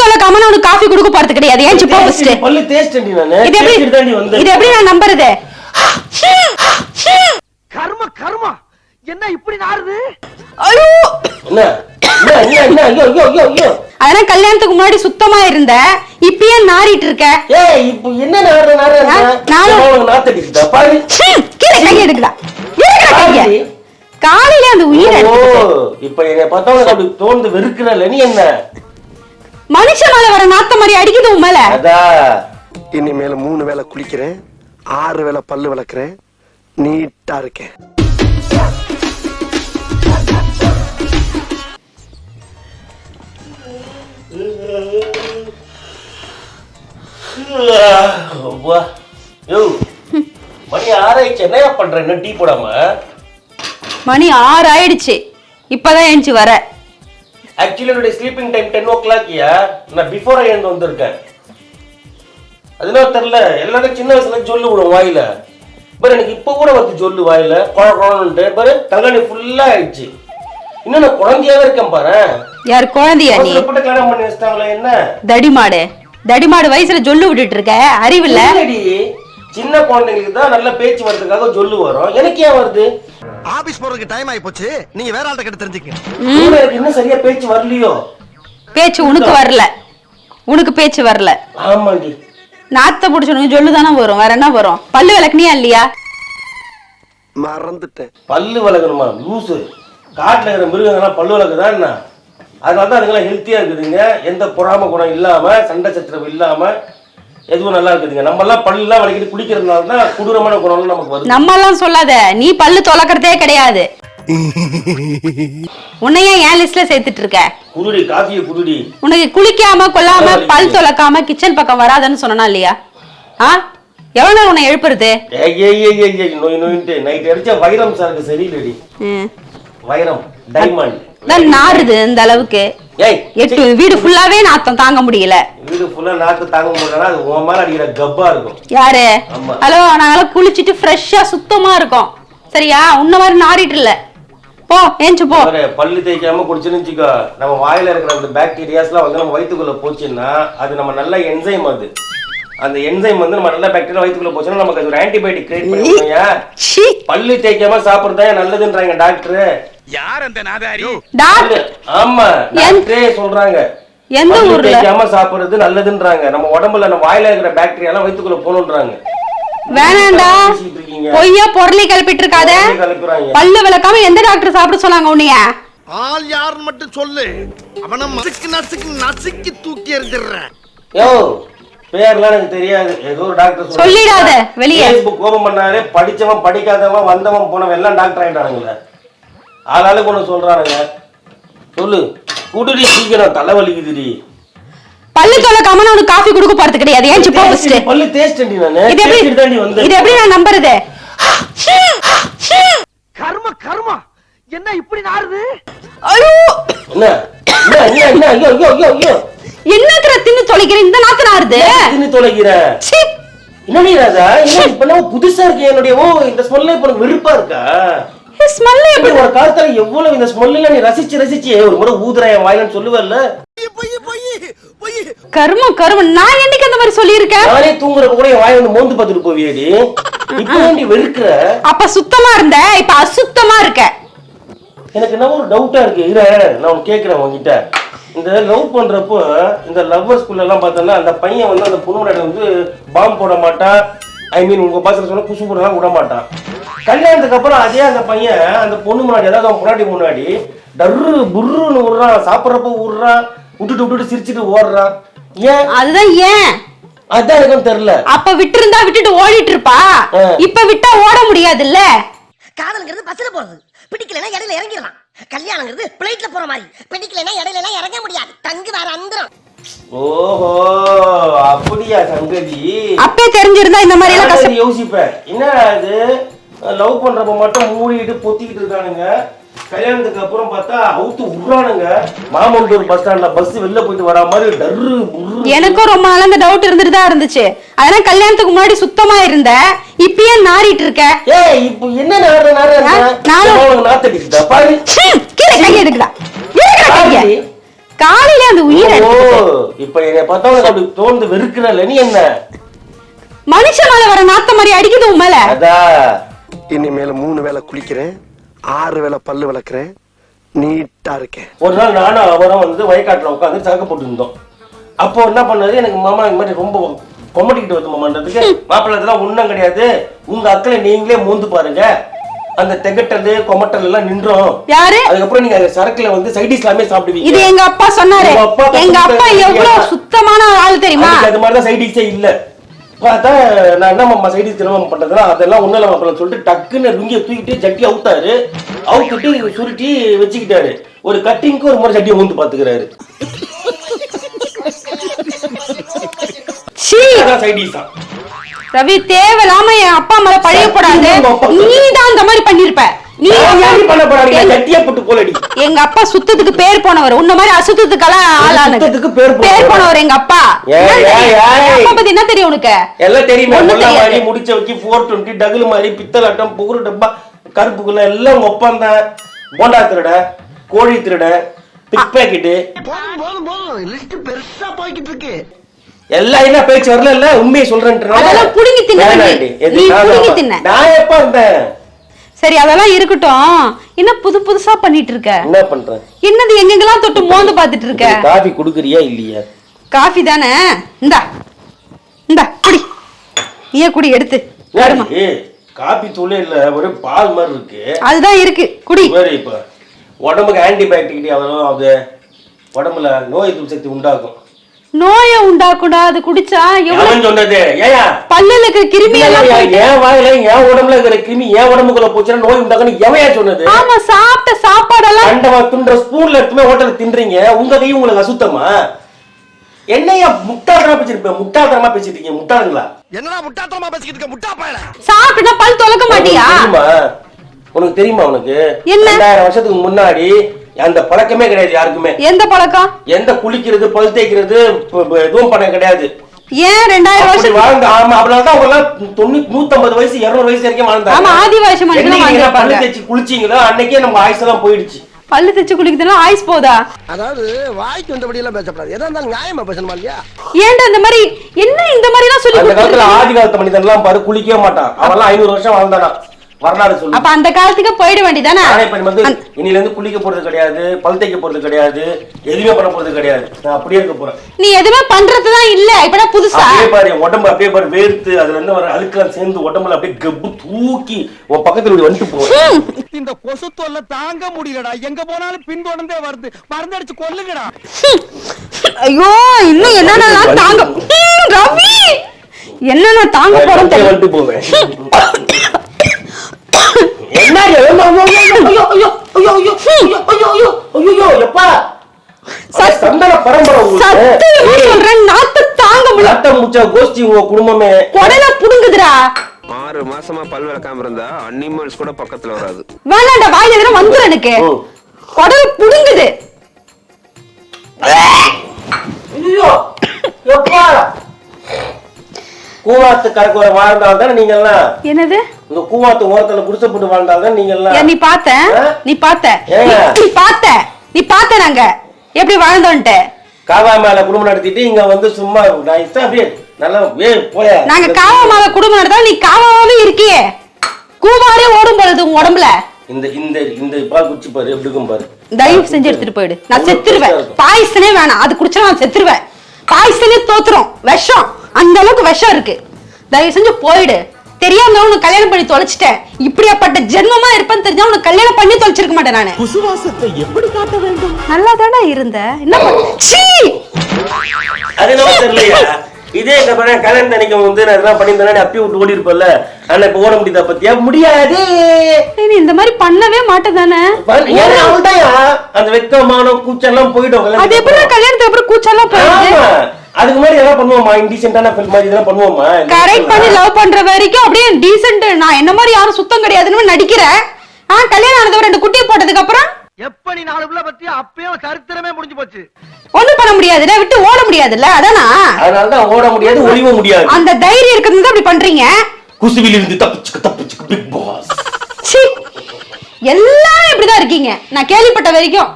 தொலைக்காம நான் உனக்கு காஃபி கொடுக்க போறது கிடையாது. ஏன் போ ஃபர்ஸ்ட் பல்லு தேய்ச்சிட்டேன்டி நானு. இது எப்படி இது எப்படி நான் நம்புறது? கர்ம கர்மா. என்ன இப்படி நாறுது? ஐயோ! என்ன? என்ன ஐயோ ஐயோ ஐயோ ஐயோ. அதெல்லாம் கல்யாணத்துக்கு முன்னாடி சுத்தமா இருந்த இப்பயே நாறிட்டு இருக்க. ஏய் இப்போ என்ன நாடு ஆ, நானும். உனக்கு நாத்தடிக்குதா பாரு. கீழே கை எடுக்குதா எடுக்குறா கைய. காலையில அந்த உயிரை. இப்போ என்னை பார்த்தா உனக்கு அப்படி தோணுது வெறுக்கிறல்ல நீ என்ன? மனுஷன் மேல வர நாத்த மாதிரி அடிக்குது உன் மேல. அதா இனிமேல மூணு வேளை குளிக்கிறேன் ஆறு வேளை பல்லு விளக்குறேன் நீட்டா இருக்கேன். மணி ஆராய்ச்சி என்னையா பண்ற? இன்னும் டீ போடாம? மணி ஆறு ஆயிடுச்சு இப்பதான் எழுந்துச்சு வர. ஆக்சுவலி என்னுடைய ஸ்லீப்பிங் டைம் டென் ஓ கிளாக்யா நான் பிஃபோர் எழுந்து வந்திருக்கேன். அதனால தெரியல எல்லாரும் சின்ன வயசுல ஜொல்லு விடும் வாயில. பாரு எனக்கு இப்ப கூட வந்து ஜொல்லு வாயில. குழ குழந்ட்டு பாரு தங்காணி ஃபுல்லா ஆயிடுச்சு. இன்னும் நான் குழந்தையாவே இருக்கேன் பாரு. யார் குழந்தையா நீ? அவசரப்பட்டு கல்யாணம் பண்ணி வச்சிட்டாங்களே என்ன? தடிமாடு. தடிமாடு வயசுல ஜொல்லு விட்டுட்டு இருக்க. அறிவில்ல? இல்லடி சின்ன குழந்தைங்களுக்கு தான் நல்ல பேச்சு வரதுக்காக ஜொல்லு வரும். எனக்கு ஏன் வருது? ஆபீஸ் போறதுக்கு டைம் ஆயி போச்சு நீங்க வேற ஆள்கிட்ட கிட்ட தெரிஞ்சுக்கங்க. எனக்கு இன்னும் சரியா பேச்சு வரலையோ? பேச்சு உனக்கு வரல. உனக்கு பேச்சு வரல. ஆமாண்டி. நாத்த புடிச்சவனுக்கு ஜொல்லு தானே வரும். வேற என்ன வரும்? பல்லு விளக்குனியா இல்லையா? மறந்துட்டேன். பல்லு வளர்க்கணுமா லூசு. காட்டுல இருக்கிற மிருகங்கள்லாம் பல்லு வளர்க்குதா என்ன? அதனால தான் அதுங்கெல்லாம் ஹெல்த்தியா இருக்குதுங்க. எந்த பொறாம குணம் இல்லாம சண்டை சச்சரவு இல்லாம எதுவும் நல்லா இருக்குதுங்க. நம்ம எல்லாம் பல்லுலாம் வளைக்கிட்டு குடிக்கிறதுனால தான் கொடூரமான குணம்லாம் நமக்கு வருது. நம்ம எல்லாம் சொல்லாத. நீ பல்லு தொலைக்கிறதே கிடையாது. உன்னையே ஏன் லிஸ்ட்ல சேர்த்துட்டு இருக்க. குருடி காஃபியை குருடி. உனக்கு குளிக்காம கொல்லாம. பல் தொலைக்காம கிச்சன் பக்கம் வராதன்னு சொன்னா இல்லையா? ஆ? எவ்வளவு நேரம் உன்னை எழுப்புறது? நோய் நோயின்ட்டு. நைட் அடிச்சா வைரம் சாருக்கு சரியில்லடி. ம். வைரம் டைமண்ட் நாறுது இந்த அளவுக்கு. எட்டு வீடு ஃபுல்லாவே நாத்தம் தாங்க முடியல. வீடு ஃபுல்லா நாக்கு தாங்க முடியலன்னா அது உன் மேல அடிக்கிற கப்பா இருக்கும். யாரு. ஹலோ நாங்களாம் குளிச்சிட்டு ஃப்ரெஷ்ஷா சுத்தமா இருக்கோம். சரியா? உன்ன மாதிரி நாறிட்டு இல்ல. போ ஏஞ்சு போ. பல்லு தேய்க்காம குடிச்சுன்னு வச்சுக்கோ. நம்ம வாயில இருக்கிற அந்த பாக்டீரியாஸ்லாம் வந்து நம்ம வயித்துக்குள்ள போச்சுன்னா அது நம்ம நல்ல என்சைம் அது. அந்த என்சைம் வந்து நம்ம நல்ல பாக்டீரியா வயித்துக்குள்ள போச்சுன்னா நமக்கு ஒரு ஆன்டிபயோட்டிக் கிரியேட் பண்ணுவோம்யா சீ. பல்லு தேய்க்காம சாப்பிடுறதா நல்லதுன்றாங்க டாக்டர். யார் அந்த நாதாரி? ஆமா டாக்டரே சொல்றாங்க. எந்த ஊர்ல? தேய்க்காம சாப்பிடுறது நல்லதுன்றாங்க. நம்ம உடம்புல நம்ம வாயில இருக்கிற பாக்டீரியா எல்லாம் வயித்துக்குள்ள போகணுன்றாங்க. வேணாண்டா. பொய்யா பொருளை கிளப்பிட்டு இருக்காத பல்லு விளக்காம எந்த டாக்டர் சாப்பிட சொன்னாங்க உன்னைய? ஆள் யாருன்னு மட்டும் சொல்லு. அவனை நசுக்கு நசுக்கு நசுக்கி தூக்கி எறிஞ்சிடுறேன். யோ பேர்லாம் எனக்கு தெரியாது. ஏதோ ஒரு டாக்டர் சொல்லிடாத, வெளியே. ஃபேஸ்புக் ஓபன் பண்ணாரு படிச்சவன் படிக்காதவன் வந்தவன் போனவன் எல்லாம் டாக்டர் ஆயிட்டானுங்களே. ஆளாளுக்கு ஒண்ணு சொல்றானுங்க. சொல்லு. குடுடி சீக்கிரம் தலைவலிக்குதுடி பல்லு தொலைக்காம நான் உனக்கு காஃபி கொடுக்க போறது கிடையாது. ஏஞ்சு போ ஃபர்ஸ்ட் பல்லு தேய்ச்சிட்டேன்டி நானு. இது எப்படி இது எப்படி நான் நம்புறது? கர்ம கர்மா. என்ன இப்படி நாறுது? ஐயோ! என்ன? என்ன என்ன என்ன? ஐயோ ஐயோ ஐயோ ஐயோ. என்னத்துல தின்னு தொலைக்கிற இந்த நாத்து நாறுது. தின்னு தொலைக்கிற? சீ! என்னடி ராஜா? என்ன இப்ப என்ன புதுசா இருக்கு என்னுடைய ஓ இந்த ஸ்மெல்ல இப்ப வெறுப்பா இருக்கா? ஸ்மெல் எப்படி ஒரு காலத்துல எவ்வளவு இந்த ஸ்மெல்ல நீ ரசிச்சு ரசிச்சு ஒரு முறை ஊதுற என் வாயிலன்னு சொல்லுவல்ல? கருமம் கருமம். நான் என்னைக்கு அந்த மாதிரி சொல்லியிருக்கேன்? நானே தூங்குறப்ப கூட என் வாயை வந்து மோந்து பார்த்துட்டு போவியடி. இப்போ நீ வெறுக்கிற? அப்ப சுத்தமா இருந்த இப்ப அசுத்தமா இருக்க. எனக்கு என்ன ஒரு டவுட்டா இருக்கு. இரு நான் உனக்கு கேட்கிறேன் உன்கிட்ட. இந்த லவ் பண்றப்போ இந்த லவ்வர்ஸ் எல்லாம் பார்த்தோன்னா அந்த பையன் வந்து அந்த பொண்ணு முன்னாடி வந்து பாம்பு போட மாட்டான். ஐ மீன் உங்க பாசல சொன்னா குசு போடலாம் விட மாட்டான். கல்யாணத்துக்கு அப்புறம் அதே அந்த பையன் அந்த பொண்ணு முன்னாடி அதாவது அவன் முன்னாடி முன்னாடி டர்ரு புர்ருன்னு விடுறான். சாப்பிட்றப்ப விடுறான். விட்டுட்டு விட்டுட்டு சிரிச்சிட்டு ஓடுறான். ஏன்? அதுதான் ஏன்? அதான் எனக்கும் தெரியல. அப்ப விட்டு இருந்தா விட்டுட்டு ஓடிட்டு இருப்பா. இப்ப விட்டா ஓட முடியாதுல்ல? காதல்ங்கிறது பஸ்ல போறது. பிடிக்கலைன்னா இடையில இறங்கிடலாம். கல்யாணங்கிறது பிளைட்ல போற மாதிரி. பிடிக்கலைன்னா இடையில எல்லாம் இறங்க முடியாது. தங்கு வேற அந்தரம். ஓஹோ அப்படியா சங்கதி அப்பே தெரிஞ்சிருந்தா இந்த மாதிரி எல்லாம் யோசிப்பேன். என்ன அது லவ் பண்றப்ப மட்டும் மூடிட்டு பொத்திக்கிட்டு இருக்கானுங்க. கல்யாணத்துக்கு அப்புறம் பார்த்தா அவுத்து விடுறானுங்க. மாமல்லூர் பஸ் ஸ்டாண்ட்ல பஸ் வெளில போயிட்டு வரா மாதிரி டர்ரு எனக்கும் ரொம்ப நாள் அந்த டவுட் இருந்துட்டு தான் இருந்துச்சு. அதெல்லாம் கல்யாணத்துக்கு முன்னாடி சுத்தமா இருந்த இப்பயே நாறிட்டு இருக்க. ஏய் இப்போ என்ன நாடு நாடு நானும். உனக்கு நாத்தடிக்குதா பாரு. கீழே கை பாரு. காலையில அந்த உயிரை. இப்ப என்னை பார்த்தா அப்படி தோந்து வெறுக்கிறல்ல நீ என்ன? மனுஷன் மேல வர நாத்த மாதிரி அடிக்குது உன் மேல. அதான். இனிமேல மூணு வேளை குளிக்கிறேன் ஆறு வேளை பல்லு விளக்குறேன் நீட்டா இருக்கேன். ஒரு நாள் நானும் அவரும் வந்து வயக்காட்டுல உட்காந்து சரக்கு போட்டு இருந்தோம் அப்போ என்ன பண்ணாரு எனக்கு மாமா இந்த மாதிரி ரொம்ப கொமட்டிக்கிட்டு வந்து மாமான்றதுக்கு. மாப்பிள்ளை இதெல்லாம் ஒண்ணும் கிடையாது. உங்க அக்களை நீங்களே மூந்து பாருங்க. அந்த தெகட்டது கொமட்டல் எல்லாம் நின்றோம். யாரு? அதுக்கப்புறம் நீங்க அந்த சரக்குல வந்து சைடிஸ் எல்லாமே இது சாப்பிடுவீங்க எங்க அப்பா சொன்னாரு. எங்க அப்பா எவ்வளவு. சுத்தமான ஆள் தெரியுமா? அது மாதிரி தான் சைடிஸே இல்ல. பார்த்தா நான் என்ன மாமா சைடிஸ் தினமும் பண்றதுனா அதெல்லாம் ஒண்ணும் இல்ல மாப்பிள்ளை சொல்லிட்டு டக்குன்னு லுங்கிய தூக்கிட்டு ஜட்டி அவுத்தாரு. அவுத்துட்டு சுருட்டி வச்சுக்கிட்டாரு. ஒரு கட்டிங்க்கு ஒரு முறை ஜட்டியை ஊந்து அதான் சைடிஸ் ரவி தேவையில்லாம என் அப்பா மேல பழைய அப்பா நீ தான் அந்த மாதிரி பண்ணிருப்ப. நீ ஏன் பண்ண போறாங்க? எங்க- ஜட்டியை போட்டு போலடி எங்க அப்பா சுத்தத்துக்கு பேர் போனவர். உன்ன மாதிரி அசுத்தத்துக்கெல்லாம் ஆளானது. சுத்தத்துக்கு பேர் போனவர். பேர் போனவர் எங்க அப்பா. அப்பா பத்தி என்ன தெரியும் உனக்கு? எல்லாம் தெரியுமே. முல்லை. மாதிரி முடிச்ச வச்சு ஃபோர் டுவெண்ட்டி டகுலு மாதிரி பித்தலாட்டம் புகுரு டப்பா கருப்புக்குள்ள எல்லாம் உங்க ஒப்பந்தம் போண்டா திருட கோழி திருட பிக் பேக்கெட்டு போதும் போதும் போதும். லிஸ்ட் பெருசா போய்கிட்டு இருக்கு. எல்லாம் என்ன பேச்சு வரல இல்ல? உண்மையை அதெல்லாம் புடுங்கி தின்னு. நீ. புடுங்கி தான். தின்ன. நான் எப்ப இருந்தேன் சரி அதெல்லாம் இருக்கட்டும். என்ன புது புதுசா பண்ணிட்டு இருக்க என்ன பண்றேன் என்னது எங்கெங்கெல்லாம் தொட்டு மோந்து பாத்துட்டு இருக்க காபி குடுக்குறியா இல்லையா? காஃபி தானே? இந்தா இந்தா குடி. நீயே குடி எடுத்து. வருமா? காபி தூளே இல்ல ஒரு பால் மாதிரி இருக்கு. அதுதான் இருக்கு குடி. வேறு இப்ப உடம்புக்கு ஆன்டிபயோட்டிக் வரும் அது உடம்புல நோய் எதிர்ப்பு சக்தி உண்டாக்கும். நோயை உண்டாக்குடா அது குடிச்சா எவ்வளவு சொன்னது? ஏயா பல்லுல இருக்கிற கிருமி எல்லாம் என் வாயில என் உடம்புல இருக்கிற கிருமி என் உடம்புக்குள்ள போச்சுன்னா நோய் உண்டாக்குன்னு எவையா சொன்னது? ஆமா சாப்பிட்ட சாப்பாடெல்லாம் கண்டவா துன்ற ஸ்பூன்ல எடுத்துமே ஹோட்டல்ல தின்றீங்க உங்க கையும் உங்களுக்கு அசுத்தமா? என்னையா முட்டாள்தனமா பேசிருப்பேன் முட்டாள்தனமா பேசிட்டு இருக்கீங்க முட்டாளுங்களா? என்னடா முட்டாத்தனமா பேசிக்கிட்டு இருக்க முட்டா பயல? சாப்பிட்டுனா பல் துலக்க மாட்டியா? உனக்கு தெரியுமா உனக்கு? என்ன? வருஷத்துக்கு முன்னாடி அந்த பழக்கமே கிடையாது யாருக்குமே. எந்த பழக்கம்? எந்த குளிக்கிறது பல் தேய்க்கிறது எதுவும் பண்ண கிடையாது. ஏன் ரெண்டாயிரம் வருஷம் வாழ்ந்த ஆமா அதனாலதான் அவங்க எல்லாம் தொண்ணூத்தி நூத்தம்பது வயசு இருநூறு வயசு வரைக்கும் வாழ்ந்தாங்க. ஆமா, ஆதிவாசி வாழ்ந்திருப்பாங்க. பல்லு தேய்ச்சி குளிச்சீங்களோ அன்னைக்கே நம்ம ஆயுசு எல்லாம் போயிடுச்சு. பல்லு தைச்சு குளிக்கிறதுனா ஆயுஸ் போதா? அதாவது வாய்க்கு வந்தபடி எல்லாம் பேசப்படாது. எதா இருந்தாலும் நியாயமா பேசணுமா இல்லையா? ஏன்டா இந்த மாதிரி என்ன இந்த மாதிரி எல்லாம் சொல்லி அந்த காலத்துல? ஆதி காலத்து மனிதன் எல்லாம் பாரு குளிக்கவே மாட்டான். அவன் ஐநூறு வருஷம் வாழ்ந்தானா? வரலாறு சொல்லு. அப்ப அந்த காலத்துக்கு போயிட வேண்டியதானே? நானே இப்ப வந்து இன்னில இருந்து குளிக்க போறது கிடையாது பல் தேய்க்க போறது கிடையாது எதுவுமே பண்ண போறது கிடையாது. நான் அப்படியே இருக்க போறேன். நீ எதுவுமே பண்றதுதான் இல்ல இப்ப புதுசா? அப்படியே பாரு உடம்பு அப்படியே பாரு வேர்த்து அதுல இருந்து வர அழுக்கெல்லாம் சேர்ந்து உடம்புல அப்படியே கப்பு தூக்கி உன் பக்கத்துல இப்படி வந்துட்டு போவேன். இந்த கொசு தொல்லை தாங்க முடியலடா. எங்க போனாலும் பின்தொடர்ந்தே வருது. மருந்தடிச்சு கொல்லுங்கடா. ஐயோ இன்னும் என்னென்னலாம் தாங்க ரவி! என்னென்ன தாங்க போறோம் வந்துட்டு போவேன் என்ன ஐயோ, ஐயோ, ஐயோ, ஐயோ, ஐயோ, ஐயோ, ஐயோ, ஐயோ, ஐயோ, ஐயோ, ஐயோ, எப்பா? அது சந்தன பரம்பரை சத்தியமா உங்களுக்கு சொல்றேன் நாத்த தாங்க முடியல நாட்டம் முடிச்ச கோஷ்டி உங்க குடும்பமே கொடல புடுங்குதுடா ஆறு மாசமா பல் விளக்காம இருந்தா அனிமல்ஸ் கூட பக்கத்துல வராது வேணாண்டா வாயில எனக்கு. கொடல புடுங்குது ஐயோ, எப்பா? கூவாத்து நீங்க என்னது இந்த கூவாத்து ஓரத்துல குடிசை போட்டு வாழ்ந்தால் தான் நீங்க எல்லாம் நீ பார்த்த? நீ பார்த்த? நீ பார்த்த? நீ பார்த்த நாங்க எப்படி வாழ்ந்தோன்ட்டு? காவா மேல குடும்பம் நடத்திட்டு இங்க வந்து சும்மா நான் இஷ்டம் அப்படியே நல்லா வே போய. நாங்க காவா மாவ குடும்பம் நடத்தா நீ காவாவே இருக்கியே. கூவாரே ஓடும் பொழுது உன் உடம்புல. இந்த இந்த இந்த பால் குடிச்சு பாரு எப்படி இருக்கும் பாரு. தயவு செஞ்சு எடுத்துட்டு போயிடு. நான் செத்துருவேன். பாய்சனே வேணாம். அது குடிச்சா நான் செத்துருவேன். பாய்சனே தோத்துரும். விஷம். அந்த அளவுக்கு விஷம் இருக்கு. தயவு செஞ்சு போயிடு. தெரியாம உனக்கு கல்யாணம் பண்ணி தொலைச்சிட்டேன். இப்படியாப்பட்ட ஜென்மமா இருப்பேன்னு தெரிஞ்சா உனக்கு கல்யாணம் பண்ணி தொலைச்சிருக்க மாட்டேன் நானு. நல்லா தானே இருந்த? என்ன சீ! அது என்ன தெரியலையா. இதே இந்த பண்ண கல்யாணம் நினைக்கும் வந்து நான் இதெல்லாம் பண்ணியிருந்தேன் அப்பி விட்டு ஓடி இருப்பல ஆனா இப்ப ஓட முடியுதா பத்தியா? முடியாது. நீ இந்த மாதிரி பண்ணவே மாட்டேதானே? ஏன்னா அவள்தான்யா, அந்த வெக்கமானம் கூச்செல்லாம் போயிடும் அது கல்யாணத்துக்கு எப்படி. கல்யாணத்துக்கு அப்புறம் கூச்செல்லாம் போயிடுது? ஆமா. அதுக்கு மாதிரி எதாவது பண்ணுவோமா இன்டீசென்டான ஃபில்ம் மாதிரி இதெல்லாம் பண்ணுவோமா கரெக்ட் பண்ணி லவ் பண்ற வரைக்கும் அப்படியே டீசென்ட் நான் என்ன மாதிரி யாரும் சுத்தம் கிடையாதுன்னு நடிக்கிறேன் ஆ கல்யாணம் ஆனது ரெண்டு குட்டியை போட்டதுக்கு அப்புறம் எப்ப நீ நாலு பிள்ளை பத்தி அப்பயும் சரித்திரமே முடிஞ்சு போச்சு. ஒண்ணும் பண்ண முடியாதுல்ல விட்டு ஓட முடியாதுல்ல? அதானா? அதனாலதான் ஓட முடியாது ஒளிவ முடியாது. அந்த தைரியம் இருக்கிறது அப்படி பண்றீங்க. குசுவில இருந்து தப்பிச்சுக்க தப்பிச்சுக்க பிக் பாஸ் ச்சீ எல்லாரும் இப்படிதான் இருக்கீங்க. நான் கேள்விப்பட்ட வரைக்கும்.